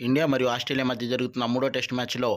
India మరియు Australia మధ్య జరుగుతున్న మూడో టెస్ట్ మ్యాచ్లో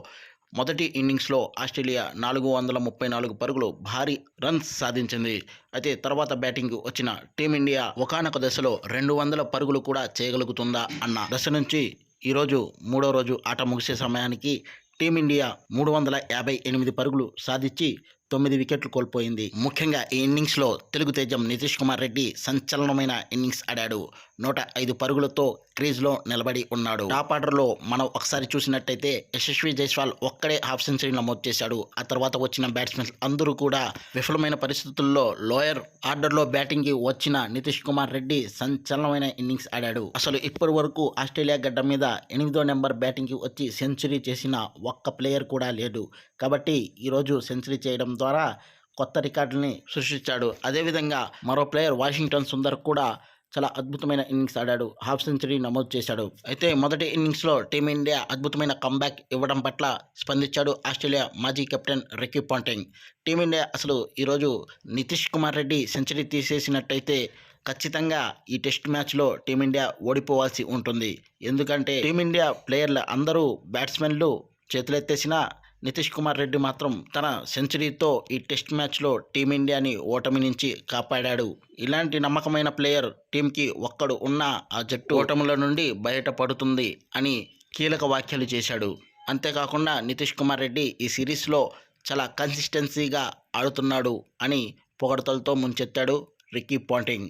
మొదటి ఇన్నింగ్స్లో ఆస్ట్రేలియా నాలుగు వందల ముప్పై నాలుగు పరుగులు భారీ రన్స్ సాధించింది. అయితే తర్వాత బ్యాటింగ్ వచ్చిన టీమిండియా ఒకానొక దశలో రెండు వందల పరుగులు కూడా చేయగలుగుతుందా అన్న దశ నుంచి ఈరోజు మూడో రోజు ఆట ముగిసే సమయానికి టీమిండియా మూడు వందల యాభై ఎనిమిది పరుగులు సాధించి తొమ్మిది వికెట్లు కోల్పోయింది. ముఖ్యంగా ఈ ఇన్నింగ్స్లో తెలుగు తేజం నితీష్ కుమార్ రెడ్డి సంచలనమైన ఇన్నింగ్స్ ఆడాడు. నూట ఐదు పరుగులతో క్రీజ్లో నిలబడి ఉన్నాడు. టాప్ ఆర్డర్లో మనం ఒకసారి చూసినట్టయితే యశస్వి జైస్వాల్ ఒక్కడే హాఫ్ సెంచరీ నమోదు చేశాడు. ఆ తర్వాత వచ్చిన బ్యాట్స్మెన్ అందరూ కూడా విఫలమైన పరిస్థితుల్లో లోయర్ ఆర్డర్లో బ్యాటింగ్కి వచ్చిన నితీష్ కుమార్ రెడ్డి సంచలనమైన ఇన్నింగ్స్ ఆడాడు. అసలు ఇప్పటి వరకు ఆస్ట్రేలియా గడ్డ మీద ఎనిమిదో నెంబర్ బ్యాటింగ్కి వచ్చి సెంచరీ చేసిన ఒక్క ప్లేయర్ కూడా లేడు. కాబట్టి ఈరోజు సెంచరీ చేయడం ద్వారా కొత్త రికార్డుని సృష్టించాడు. అదేవిధంగా మరో ప్లేయర్ వాషింగ్టన్ సుందర్ కూడా చాలా అద్భుతమైన ఇన్నింగ్స్ ఆడాడు. హాఫ్ సెంచరీ నమోదు చేశాడు. అయితే మొదటి ఇన్నింగ్స్లో టీమిండియా అద్భుతమైన కంబ్యాక్ ఇవ్వడం పట్ల స్పందించాడు ఆస్ట్రేలియా మాజీ కెప్టెన్ రికీ పాంటింగ్. టీమిండియా అసలు ఈరోజు నితీష్ కుమార్ రెడ్డి సెంచరీ తీసేసినట్టయితే ఖచ్చితంగా ఈ టెస్ట్ మ్యాచ్లో టీమిండియా ఓడిపోవాల్సి ఉంటుంది. ఎందుకంటే టీమిండియా ప్లేయర్లు అందరూ బ్యాట్స్మెన్లు చేతులెత్తేసిన నితీష్ కుమార్ రెడ్డి మాత్రం తన సెంచరీతో ఈ టెస్ట్ మ్యాచ్లో టీమిండియాని ఓటమి నుంచి కాపాడాడు. ఇలాంటి నమ్మకమైన ప్లేయర్ టీంకి ఒక్కడు ఉన్న ఆ జట్టు ఓటముల నుండి బయటపడుతుంది అని కీలక వ్యాఖ్యలు చేశాడు. అంతేకాకుండా నితీష్ కుమార్ రెడ్డి ఈ సిరీస్లో చాలా కన్సిస్టెన్సీగా ఆడుతున్నాడు అని పొగడతలతో ముంచెత్తాడు రిక్కీ పాంటింగ్.